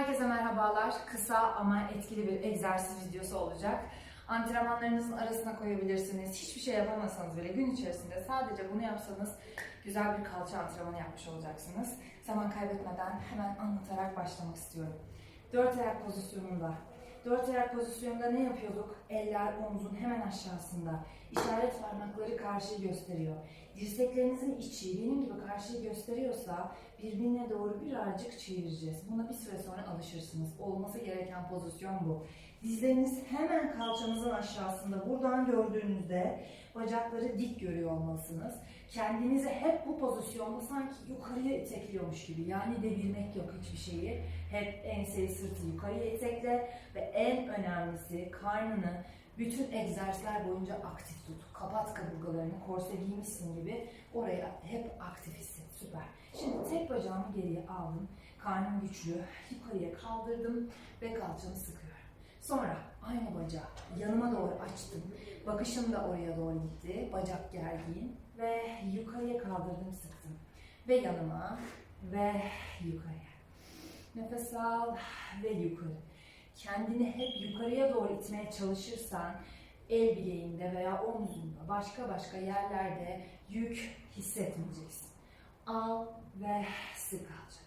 Herkese merhabalar. Kısa ama etkili bir egzersiz videosu olacak. Antrenmanlarınızın arasına koyabilirsiniz. Hiçbir şey yapamasanız bile gün içerisinde sadece bunu yapsanız güzel bir kalça antrenmanı yapmış olacaksınız. Zaman kaybetmeden hemen anlatarak başlamak istiyorum. Dört ayak pozisyonunda. Dört ayak pozisyonunda ne yapıyorduk? Eller omzun hemen aşağısında. İşaret parmakları karşıyı gösteriyor. Dirseklerinizin içi benim gibi karşıyı gösteriyorsa birbirine doğru birazcık çevireceğiz. Buna bir süre sonra alışırsınız. Olması gereken pozisyon bu. Dizleriniz hemen kalçanızın aşağısında. Buradan gördüğünüzde bacakları dik görüyor olmalısınız. Kendinizi hep bu pozisyonda sanki yukarıya itekliyormuş gibi. Yani devirmek yok hiçbir şeyi. Hep enseyi sırtı yukarıya itekle ve en önemlisi karnını bütün egzersizler boyunca aktif tut. Kapat kaburgalarını, korse giymişsin gibi oraya hep aktif hisset. Süper. Şimdi tek bacağımı geriye aldım. Karnım güçlü. Yukarıya kaldırdım ve kalçamı sıkıyorum. Sonra aynı bacağı yanıma doğru açtım. Bakışım da oraya doğru gitti. Bacak gergin ve yukarıya kaldırdım sıktım. Ve yanıma ve yukarıya. Nefes al ve yukarı. Kendini hep yukarıya doğru itmeye çalışırsan el bileğinde veya omzunda başka başka yerlerde yük hissetmeyeceksin. Al ve sık kalça.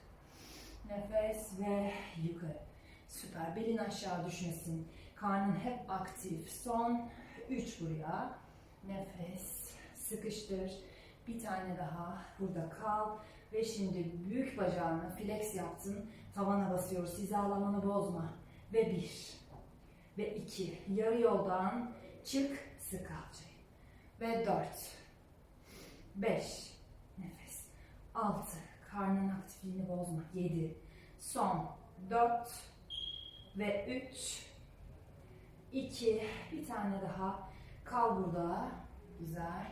Nefes ve yukarı. Süper. Belin aşağı düşmesin. Karnın hep aktif. Son 3 buraya. Nefes. Sıkıştır. Bir tane daha. Burada kal. Ve şimdi büyük bacağını flex yaptın. Tavana basıyoruz. Hizalamanı bozma. Ve bir. Ve iki. Yarı yoldan çık. Sık kalçayı. Ve dört. Beş. Nefes. Altı. Karnın aktifliğini bozma. Yedi. Son. Dört. Ve üç. iki. Bir tane daha. Kal burada. Güzel.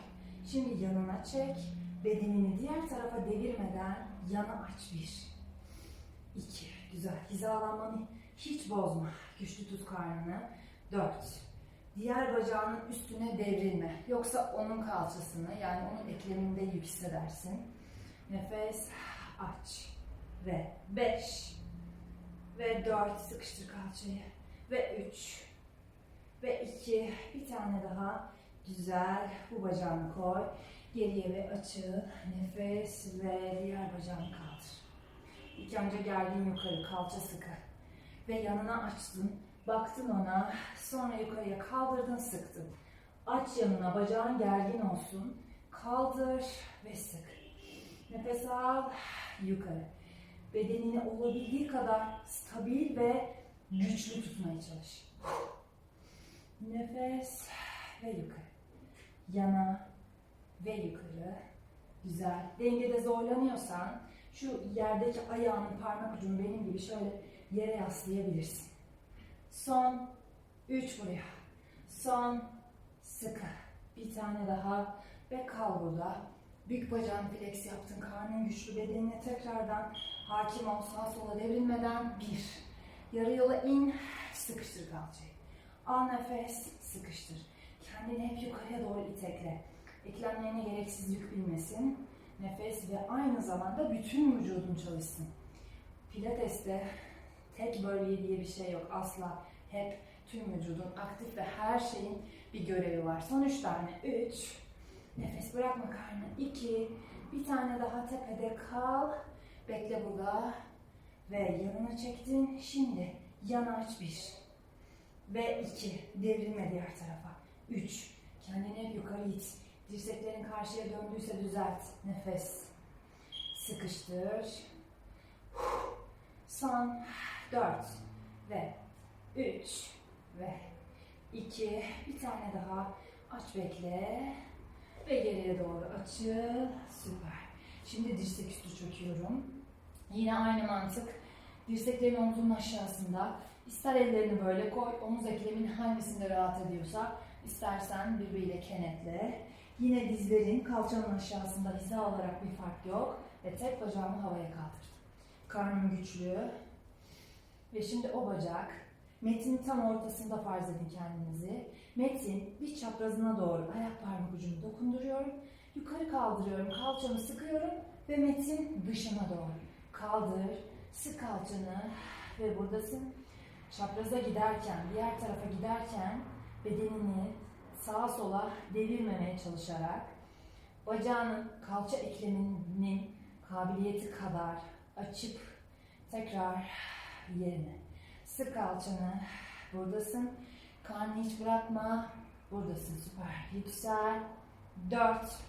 Şimdi yanına çek. Bedenini diğer tarafa devirmeden yana aç. Bir. iki. Güzel. Hizalanmanı hiç bozma. Güçlü tut karnını. Dört. Diğer bacağının üstüne devrilme. Yoksa onun kalçasını yani onun ekleminde yük hissedersin. Nefes aç. Ve beş. Ve dört. Sıkıştır kalçayı. Ve üç. Ve iki. Bir tane daha. Güzel. Bu bacağını koy. Geriye ve açıl. Nefes ve diğer bacağını kaldır. İlk önce gergin yukarı. Kalça sıkı. Ve yanına açtın. Baktın ona. Sonra yukarıya kaldırdın sıktın. Aç yanına. Bacağın gergin olsun. Kaldır ve sık. Nefes al. Yukarı. Bedenini olabildiği kadar stabil ve güçlü tutmaya çalış. Nefes ve yukarı. Yana ve yukarı. Güzel. Dengede zorlanıyorsan şu yerdeki ayağının parmak ucunu benim gibi şöyle yere yaslayabilirsin. Son 3 buraya. Son sıkı. Bir tane daha ve kal burada. Büyük bacağın flex yaptın. Karnın güçlü bedenine tekrardan hakim ol. Sağa sola devrilmeden bir. Yarı yola in. Sıkıştır kalçayı. Al nefes. Sıkıştır. Kendini hep yukarıya doğru itekle. Eklemlerine gereksiz yük binmesin. Nefes ve aynı zamanda bütün vücudun çalışsın. Pilates'te tek bölge diye bir şey yok asla. Hep tüm vücudun aktif ve her şeyin bir görevi var. Son üç tane. Üç. Nefes bırakma karnı. İki. Bir tane daha tepede kal. Bekle burada. Ve yanına çektin. Şimdi yana aç bir. Ve iki. Devrilme diğer tarafa. Üç. Kendini hep yukarı it. Dirseklerin karşıya döndüyse düzelt. Nefes. Sıkıştır. Son 4 ve 3 ve 2 bir tane daha aç bekle ve geriye doğru açıl süper. Şimdi dirsek üstü çöküyorum. Yine aynı mantık. Dirseklerin omzunun aşağısında. İster ellerini böyle koy omuz eklemin hangisinde rahat ediyorsa istersen birbiriyle kenetle. Yine dizlerin kalçanın aşağısında hiza olarak bir fark yok ve tek bacağımı havaya kaldırdım. Karnım güçlü. Ve şimdi o bacak, metinin tam ortasında farz edin kendinizi. Metin bir çaprazına doğru ayak parmak ucumu dokunduruyorum. Yukarı kaldırıyorum, kalçamı sıkıyorum ve metin dışına doğru. Kaldır, sık kalçanı ve buradasın. Çapraza giderken, diğer tarafa giderken bedenini sağa sola devirmemeye çalışarak bacağının kalça ekleminin kabiliyeti kadar açıp tekrar yerine. Sık kalçanı. Buradasın. Karnını hiç bırakma. Buradasın. Süper. Yüksel. Dört.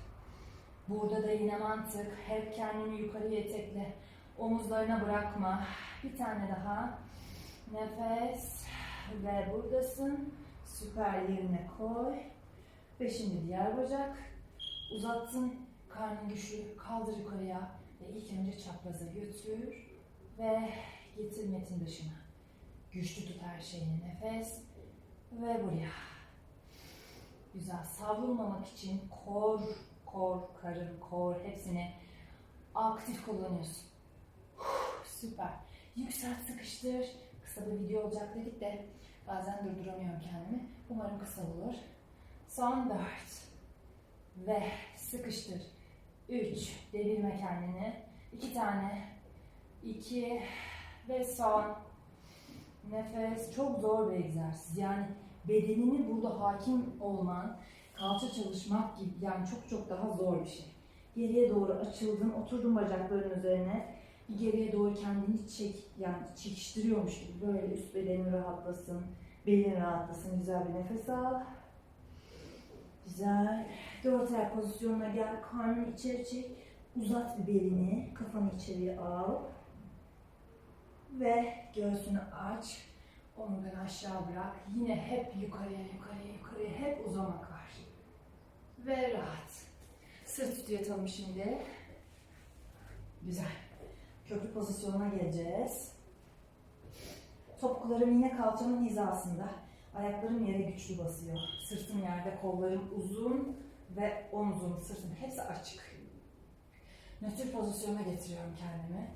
Burada da yine mantık. Hep kendini yukarıya itekle. Omuzlarına bırakma. Bir tane daha. Nefes. Ve buradasın. Süper yerine koy. Ve şimdi diğer bacak. Uzattın. Karnın güçlü. Kaldır yukarıya. Ve ilk önce çapraza götür. Ve getir metin dışına. Güçlü tut her şeyini. Nefes. Ve buraya. Güzel. Savrulmamak için kor, kor, karın, kor hepsini aktif kullanıyorsun. Süper. Yükselt, sıkıştır. Kısa bir video olacak dedik de bazen durduramıyorum kendimi. Umarım kısa olur. Son dört. Ve sıkıştır. Üç. Devirme kendini. İki tane. İki. Ve son. Nefes. Çok zor bir egzersiz. Yani bedenini burada hakim olman, kalça çalışmak gibi yani çok çok daha zor bir şey. Geriye doğru açıldın, oturdun bacakların üzerine. Bir geriye doğru kendini çek, yani çekiştiriyormuş gibi böyle üst bedenin rahatlasın, belin rahatlasın. Güzel bir nefes al. Güzel. Dört ayak pozisyonuna gel. Karnını içeri çek. Uzat bir belini. Kafanı içeriye al. Ve göğsünü aç. Omurganı aşağı bırak. Yine hep yukarıya, yukarıya, yukarıya. Hep uzamak var. Ve rahat. Sırt üstü yatalım şimdi. Güzel. Köprü pozisyonuna geleceğiz. Topuklarım yine kalçamın hizasında. Ayaklarım yere güçlü basıyor. Sırtım yerde, kollarım uzun ve omzum, sırtım hepsi açık. Nötr pozisyona getiriyorum kendimi.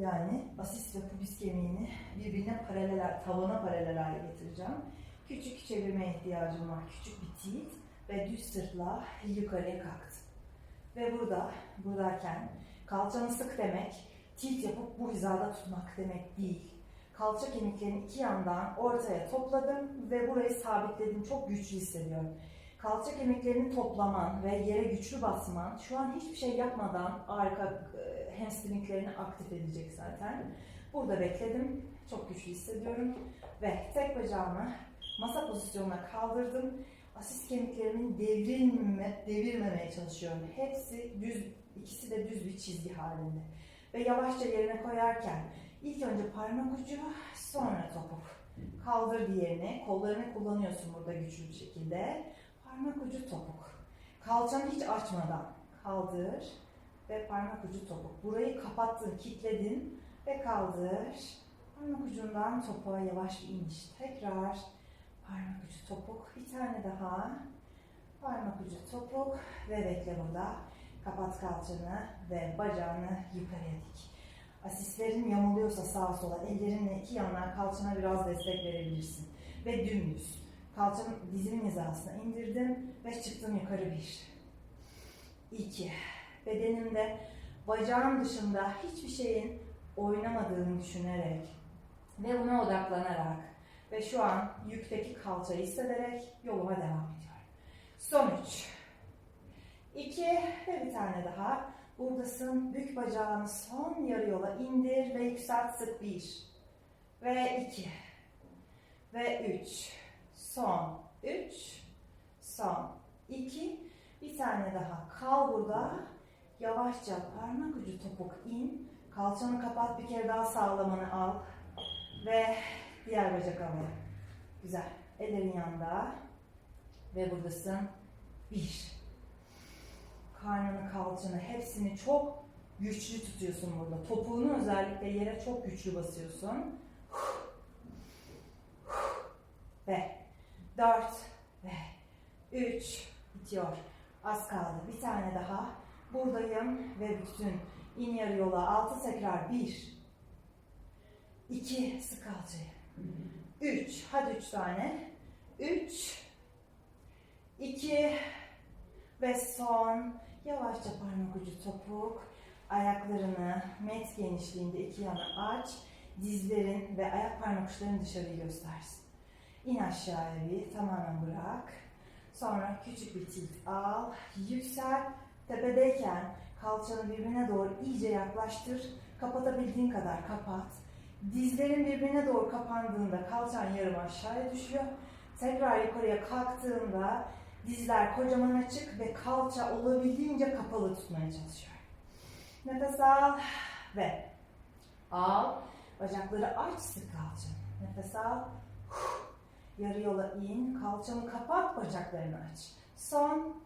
Yani asis ve pubis kemiğini birbirine paralel, tavana paralel hale getireceğim. Küçük çevirme ihtiyacım var. Küçük bir tilt ve düz sırtla yukarıya kalktım. Ve burada, buradayken kalçanı sık demek, tilt yapıp bu hizada tutmak demek değil. Kalça kemiklerini iki yandan ortaya topladım ve burayı sabitledim. Çok güçlü hissediyorum. Kalça kemiklerini toplaman ve yere güçlü basman şu an hiçbir şey yapmadan arka e, hamstringlerini aktif edecek zaten. Burada bekledim. Çok güçlü hissediyorum. Ve tek bacağımı masa pozisyonuna kaldırdım. Asis kemiklerimin devrilme, devirmemeye çalışıyorum. Hepsi düz, ikisi de düz bir çizgi halinde. Ve yavaşça yerine koyarken ilk önce parmak ucu, sonra topuk. Kaldır diğerini, kollarını kullanıyorsun burada güçlü bir şekilde. Parmak ucu topuk. Kalçanı hiç açmadan kaldır ve parmak ucu topuk. Burayı kapattın, kilitledin ve kaldır. Parmak ucundan topuğa yavaş bir iniş. Tekrar parmak ucu topuk. Bir tane daha. Parmak ucu topuk ve bekle burada. Kapat kalçanı ve bacağını yukarıya dik. Asistlerin yamuluyorsa sağa sola ellerinle iki yandan kalçana biraz destek verebilirsin. Ve dümdüz. Kalçanın dizimin hizasına indirdim ve çıktım yukarı bir. İki. Bedenimde bacağım dışında hiçbir şeyin oynamadığını düşünerek ve buna odaklanarak ve şu an yükteki kalçayı hissederek yoluma devam ediyorum. Son üç. İki ve bir tane daha. Buradasın. Bük bacağını son yarı yola indir ve yükselt sık bir. Ve iki. Ve üç. Son üç. Son iki. Bir tane daha. Kal burada. Yavaşça parmak ucu topuk in. Kalçanı kapat bir kere daha sağlamanı al. Ve diğer bacak havaya. Güzel. Ellerin yanında. Ve buradasın. Bir. Karnını, kalçanı hepsini çok güçlü tutuyorsun burada. Topuğunu özellikle yere çok güçlü basıyorsun. Ve dört ve üç bitiyor. Az kaldı. Bir tane daha. Buradayım ve bütün in yarı yola altı tekrar. Bir, iki, sık kalçayı. Üç, hadi üç tane. Üç, iki ve son. Yavaşça parmak ucu topuk. Ayaklarını met genişliğinde iki yana aç. dizlerin ve ayak parmak uçların dışarıyı göstersin. İn aşağıya bir, tamamen bırak. Sonra küçük bir tilt al, yüksel. Tepedeyken kalçanı birbirine doğru iyice yaklaştır. Kapatabildiğin kadar kapat. Dizlerin birbirine doğru kapandığında kalçan yarım aşağıya düşüyor. Tekrar yukarıya kalktığında dizler kocaman açık ve kalça olabildiğince kapalı tutmaya çalışıyor. Nefes al ve al. Bacakları aç sık kalçanı. Nefes al. Yarı yola in. Kalçanı kapat, bacaklarını aç. Son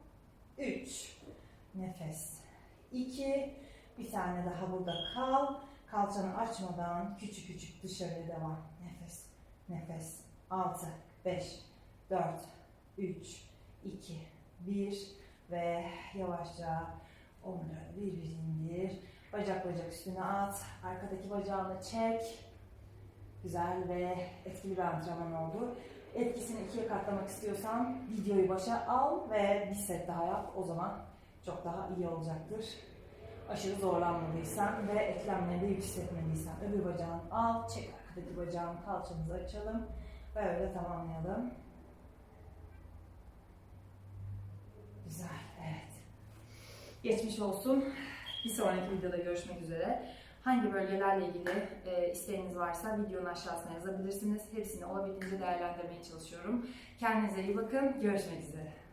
3. Nefes. 2. Bir tane daha burada kal. Kalçanı açmadan küçük küçük dışarıya devam. Nefes. Nefes. 6, 5, 4, 3, 2, 1 ve yavaşça omurları bir bir indir. Bacak bacak üstüne at. Arkadaki bacağını çek. Güzel ve etkili bir antrenman oldu. Etkisini ikiye katlamak istiyorsan videoyu başa al ve bir set daha yap. O zaman çok daha iyi olacaktır. Aşırı zorlanmadıysan ve eklemlerinde yük hissetmediysen öbür bacağını al, çek arkadaki bacağını kalçamızı açalım. Böyle tamamlayalım. Güzel, evet. Geçmiş olsun. Bir sonraki videoda görüşmek üzere. Hangi bölgelerle ilgili e, isteğiniz varsa videonun aşağısına yazabilirsiniz. Hepsini olabildiğince değerlendirmeye çalışıyorum. Kendinize iyi bakın. Görüşmek üzere.